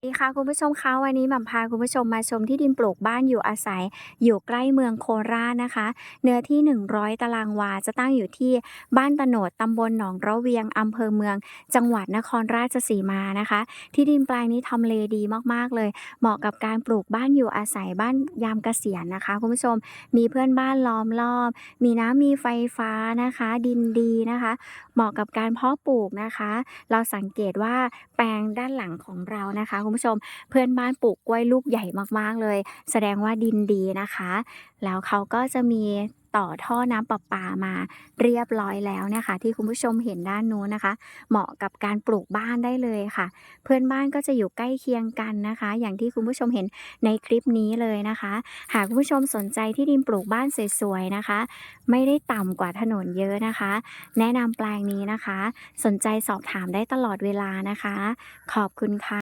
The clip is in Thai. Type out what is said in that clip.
สวัสดีค่ะคุณผู้ชมคะวันนี้หม่มพาคุณผู้ชมมาชมที่ดินปลูกบ้านอยู่อาศัย อยู่ใกล้เมืองโคราชนะคะ เนื้อที่ 100 ตารางวาจะตั้งอยู่ที่บ้านตโนดตำบลหนองระเวียงอำเภอเมือง จังหวัดนครราชสีมานะคะ ที่ดินแปลงนี้ทำเลดีมากๆเลย เหมาะกับการปลูกบ้านอยู่อาศัยบ้านยามเกษียณนะคะคุณผู้ชมมีเพื่อนบ้านล้อมรอบ มีน้ำมีไฟฟ้านะคะ ดินดีนะคะ เหมาะกับการเพาะปลูกนะคะ เราสังเกตว่าแปลงด้านหลังของเรานะคะคุณผู้ชม เพื่อนบ้านปลูกกล้วยลูกใหญ่มากๆเลย แสดงว่าดินดีนะคะ แล้วเขาก็จะมีต่อท่อน้ำประปามาเรียบร้อยแล้วนะคะ ที่คุณผู้ชมเห็นด้านนู้นนะคะ เหมาะกับการปลูกบ้านได้เลยค่ะ เพื่อนบ้านก็จะอยู่ใกล้เคียงกันนะคะ อย่างที่คุณผู้ชมเห็นในคลิปนี้เลยนะคะ หากคุณผู้ชมสนใจที่ดินปลูกบ้านสวยๆนะคะ ไม่ได้ต่ำกว่าถนนเยอะนะคะ แนะนำแปลงนี้นะคะ สนใจสอบถามได้ตลอดเวลานะคะ ขอบคุณค่ะ